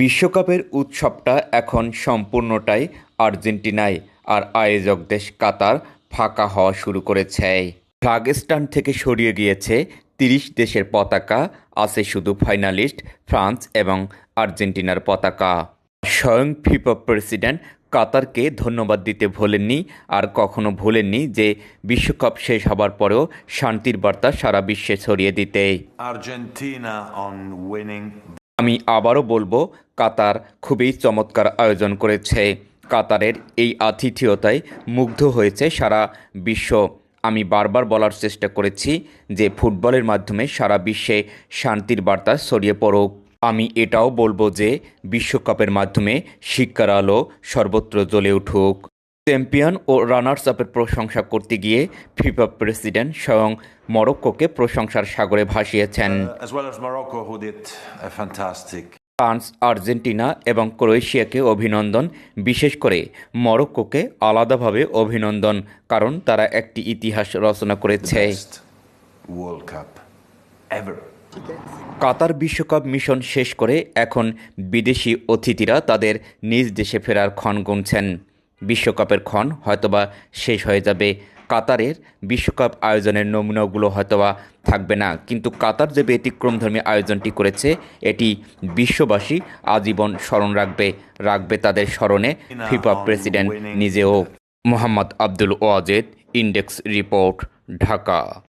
বিশ্বকাপের উৎসবটা এখন সম্পূর্ণটাই আর্জেন্টিনায় আর আয়োজক দেশ কাতার ফাঁকা হওয়া শুরু করেছে। ফ্ল্যাগ স্ট্যান্ড থেকে সরিয়ে গিয়েছে তিরিশ দেশের পতাকা, আছে শুধু ফাইনালিস্ট, ফ্রান্স এবং আর্জেন্টিনার পতাকা। স্বয়ং ফিফা প্রেসিডেন্ট কাতারকে ধন্যবাদ দিতে ভোলেননি আর কখনো ভোলেননি যে বিশ্বকাপ শেষ হবার পরেও শান্তির বার্তা সারা বিশ্বে ছড়িয়ে দিতে। আমি আবারও বলব, কাতার খুবই চমৎকার আয়োজন করেছে। কাতারের এই আতিথেয়তায় মুগ্ধ হয়েছে সারা বিশ্ব। আমি বারবার বলার চেষ্টা করেছি যে ফুটবলের মাধ্যমে সারা বিশ্বে শান্তির বার্তা ছড়িয়ে পড়ুক। আমি এটাও বলব যে বিশ্বকাপের মাধ্যমে শিক্ষার আলো সর্বত্র জ্বলে উঠুক। চ্যাম্পিয়ন ও রানার্স আপের প্রশংসা করতে গিয়ে ফিফা প্রেসিডেন্ট স্বয়ং মরক্কোকে প্রশংসার সাগরে ভাসিয়েছেন। Uh. ফ্রান্স আর্জেন্টিনা এবং ক্রোয়েশিয়াকে অভিনন্দন বিশেষ করে মরক্কোকে আলাদাভাবে অভিনন্দন কারণ তারা একটি ইতিহাস রচনা করেছে। কাতার বিশ্বকাপ মিশন শেষ করে এখন বিদেশি অতিথিরা তাদের নিজ দেশে ফেরার ক্ষণ গুনছেন। বিশ্বকাপের ক্ষণ হয়তোবা শেষ হয়ে যাবে। কাতারের বিশ্বকাপ আয়োজনের নমুনাগুলো হয়তোবা থাকবে না। কিন্তু কাতার যে ব্যতিক্রমধর্মী আয়োজনটি করেছে, এটি বিশ্ববাসী আজীবন স্মরণ রাখবে রাখবে তাদের স্মরণে ফিফা প্রেসিডেন্ট নিজেও। Mohammad Abdul Wajed, index report, Dhaka.